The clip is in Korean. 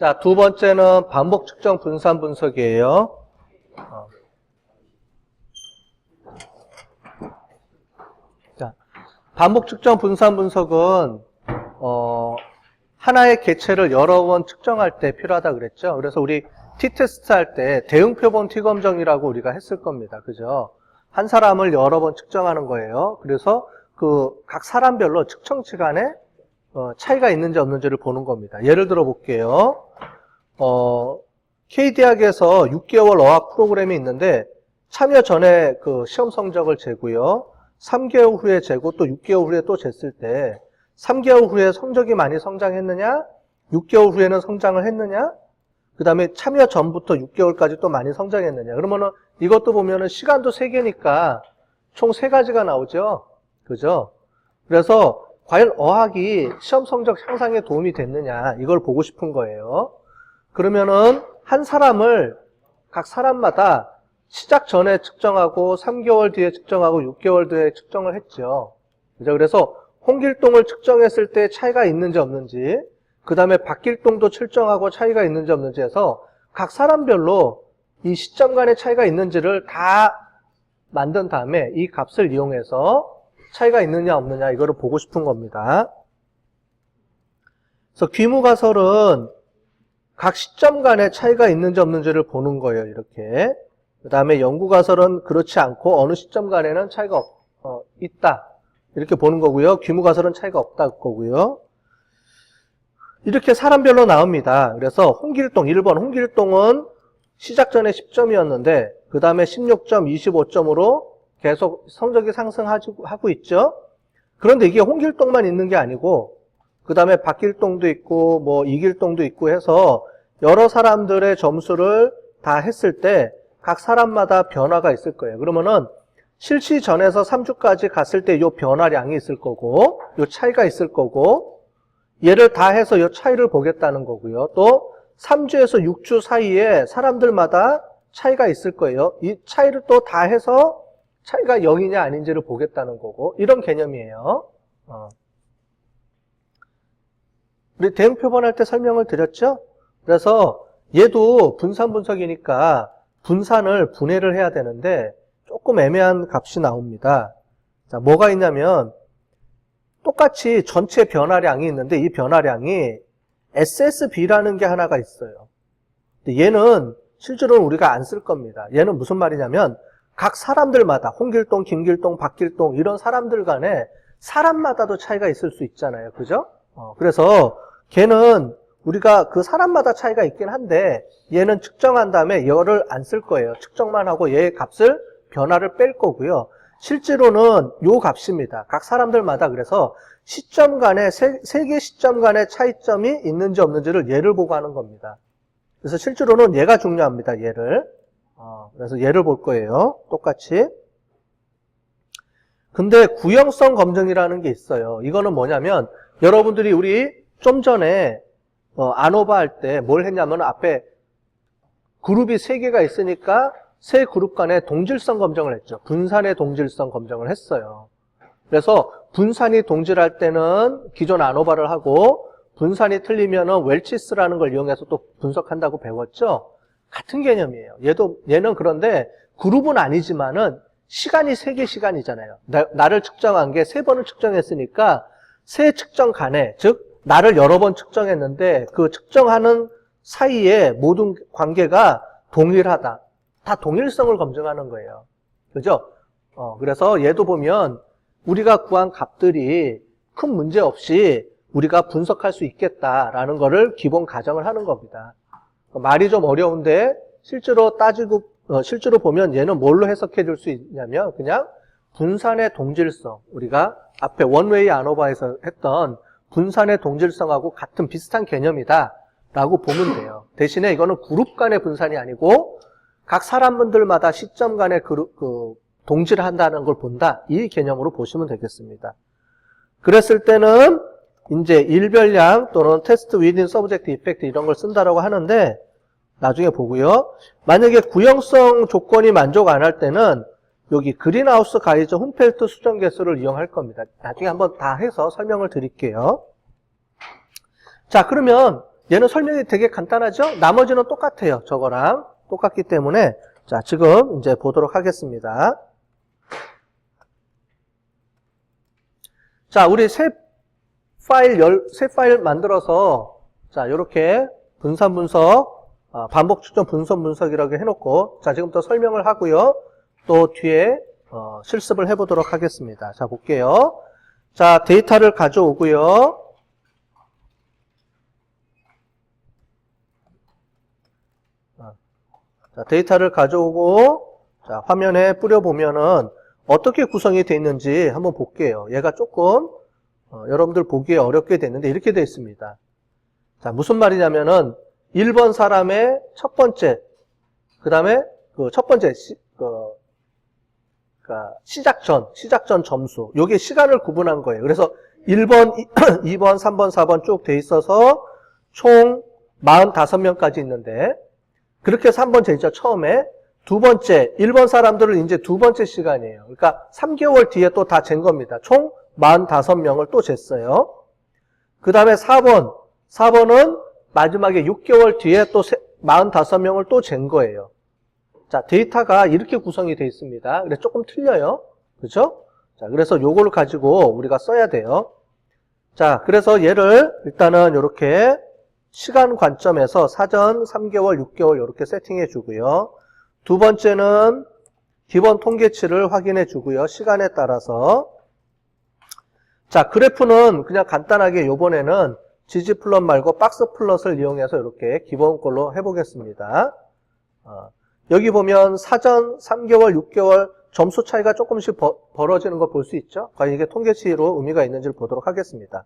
자, 두 번째는 반복 측정 분산 분석이에요. 어. 자, 반복 측정 분산 분석은 어, 하나의 개체를 여러 번 측정할 때 필요하다 그랬죠. 그래서 우리 t-테스트 할 때 대응 표본 t 검정이라고 우리가 했을 겁니다. 그죠? 한 사람을 여러 번 측정하는 거예요. 그래서 그 각 사람별로 측정치 간에 어, 차이가 있는지 없는지를 보는 겁니다. 예를 들어 볼게요. 어, K대학에서 6개월 어학 프로그램이 있는데 참여 전에 그 시험 성적을 재고요. 3개월 후에 재고 또 6개월 후에 또 쟀을 때 3개월 후에 성적이 많이 성장했느냐? 6개월 후에는 성장을 했느냐? 그 다음에 참여 전부터 6개월까지 또 많이 성장했느냐? 그러면은 이것도 보면은 시간도 3개니까 총 3가지가 나오죠? 그죠? 그래서 과연 어학이 시험 성적 향상에 도움이 됐느냐? 이걸 보고 싶은 거예요. 그러면은 한 사람을 각 사람마다 시작 전에 측정하고 3개월 뒤에 측정하고 6개월 뒤에 측정을 했죠. 그죠? 그래서 홍길동을 측정했을 때 차이가 있는지 없는지, 그 다음에 박길동도 측정하고 차이가 있는지 없는지 해서 각 사람별로 이 시점 간의 차이가 있는지를 다 만든 다음에 이 값을 이용해서 차이가 있느냐 없느냐 이거를 보고 싶은 겁니다. 그래서 귀무가설은 각 시점 간의 차이가 있는지 없는지를 보는 거예요. 이렇게. 그 다음에 연구가설은 그렇지 않고 어느 시점 간에는 차이가 없- 어, 있다. 이렇게 보는 거고요. 귀무가설은 차이가 없다 거고요. 이렇게 사람별로 나옵니다. 그래서 홍길동, 1번 홍길동은 시작 전에 10점이었는데 그 다음에 16점, 25점으로 계속 성적이 상승하고 있죠. 그런데 이게 홍길동만 있는 게 아니고 그 다음에 박길동도 있고 뭐 이길동도 있고 해서 여러 사람들의 점수를 다 했을 때 각 사람마다 변화가 있을 거예요. 그러면은 실시 전에서 3주까지 갔을 때이 변화량이 있을 거고 이 차이가 있을 거고 얘를 다 해서 이 차이를 보겠다는 거고요. 또 3주에서 6주 사이에 사람들마다 차이가 있을 거예요. 이 차이를 또 다 해서 차이가 0이냐 아닌지를 보겠다는 거고 이런 개념이에요. 어. 우리 대응 표본 할 때 설명을 드렸죠? 그래서 얘도 분산 분석이니까 분산을 분해를 해야 되는데 조금 애매한 값이 나옵니다. 자, 뭐가 있냐면 똑같이 전체 변화량이 있는데 이 변화량이 SSB라는 게 하나가 있어요. 얘는 실제로는 우리가 안 쓸 겁니다. 얘는 무슨 말이냐면 각 사람들마다 홍길동, 김길동, 박길동 이런 사람들 간에 사람마다도 차이가 있을 수 있잖아요. 그죠? 어, 그래서 걔는 우리가 그 사람마다 차이가 있긴 한데 얘는 측정한 다음에 열을 안 쓸 거예요. 측정만 하고 얘의 값을 변화를 뺄 거고요. 실제로는 요 값입니다. 각 사람들마다 그래서 시점 간에 세, 개 시점 간의 차이점이 있는지 없는지를 얘를 보고 하는 겁니다. 그래서 실제로는 얘가 중요합니다. 얘를. 어, 그래서 얘를 볼 거예요. 똑같이. 근데 구형성 검증이라는 게 있어요. 이거는 뭐냐면 여러분들이 우리 좀 전에 어, 아노바 할 때 뭘 했냐면 앞에 그룹이 세 개가 있으니까 세 그룹 간의 동질성 검정을 했죠. 분산의 동질성 검정을 했어요. 그래서 분산이 동질할 때는 기존 아노바를 하고 분산이 틀리면은 웰치스라는 걸 이용해서 또 분석한다고 배웠죠. 같은 개념이에요. 얘도 얘는 그런데 그룹은 아니지만은 시간이 세 개 시간이잖아요. 나, 를 측정한 게 세 번을 측정했으니까 세 측정 간에 즉 나를 여러 번 측정했는데 그 측정하는 사이에 모든 관계가 동일하다. 다 동일성을 검증하는 거예요. 그죠? 어, 그래서 얘도 보면 우리가 구한 값들이 큰 문제 없이 우리가 분석할 수 있겠다라는 거를 기본 가정을 하는 겁니다. 말이 좀 어려운데 실제로 따지고 어, 실제로 보면 얘는 뭘로 해석해 줄 수 있냐면 그냥 분산의 동질성 우리가 앞에 원웨이 아노바에서 했던 분산의 동질성하고 같은 비슷한 개념이다 라고 보면 돼요. 대신에 이거는 그룹 간의 분산이 아니고 각 사람분들마다 시점 간의 그룹, 그 동질을 한다는 걸 본다. 이 개념으로 보시면 되겠습니다. 그랬을 때는 이제 일별량 또는 테스트 위딘 서브젝트 이펙트 이런 걸 쓴다라고 하는데 나중에 보고요. 만약에 구형성 조건이 만족 안 할 때는 여기 그린하우스 가이저 홈펠트 수정 개수를 이용할 겁니다. 나중에 한번 다 해서 설명을 드릴게요. 자, 그러면 얘는 설명이 되게 간단하죠? 나머지는 똑같아요. 저거랑 똑같기 때문에 자, 지금 이제 보도록 하겠습니다. 자, 우리 새 파일 열, 새 파일 만들어서 자, 이렇게 분산 분석, 아, 반복 측정 분선 분석이라고 해놓고 자, 지금부터 설명을 하고요. 또 뒤에 어, 실습을 해보도록 하겠습니다. 자, 볼게요. 자, 데이터를 가져오고요. 자, 데이터를 가져오고 자, 화면에 뿌려보면은 어떻게 구성이 되어 있는지 한번 볼게요. 얘가 조금 어, 여러분들 보기에 어렵게 됐는데 이렇게 되어 있습니다. 자, 무슨 말이냐면은 1번 사람의 첫 번째, 그 다음에 그 첫 번째 시, 그, 그러니까 시작 전, 시작 전 점수. 요게 시간을 구분한 거예요. 그래서 1번, 2번, 3번, 4번 쭉 돼 있어서 총 45명까지 있는데 그렇게 해서 한번 재있죠, 처음에. 두 번째, 1번 사람들을 이제 두 번째 시간이에요. 그러니까 3개월 뒤에 또 다 잰 겁니다. 총 45명을 또 쟀어요. 그 다음에 4번. 4번은 마지막에 6개월 뒤에 또 45명을 또 잰 거예요. 자, 데이터가 이렇게 구성이 되어 있습니다. 그래서 조금 틀려요. 그죠? 자, 그래서 요거를 가지고 우리가 써야 돼요. 자, 그래서 얘를 일단은 이렇게 시간 관점에서 사전 3개월, 6개월 이렇게 세팅해 주고요. 두 번째는 기본 통계치를 확인해 주고요. 시간에 따라서. 자, 그래프는 그냥 간단하게 요번에는 지지 플롯 말고 박스 플롯을 이용해서 이렇게 기본 걸로 해보겠습니다. 어, 여기 보면 사전 3개월, 6개월 점수 차이가 조금씩 버- 벌어지는 걸 볼 수 있죠. 과연 이게 통계치로 의미가 있는지를 보도록 하겠습니다.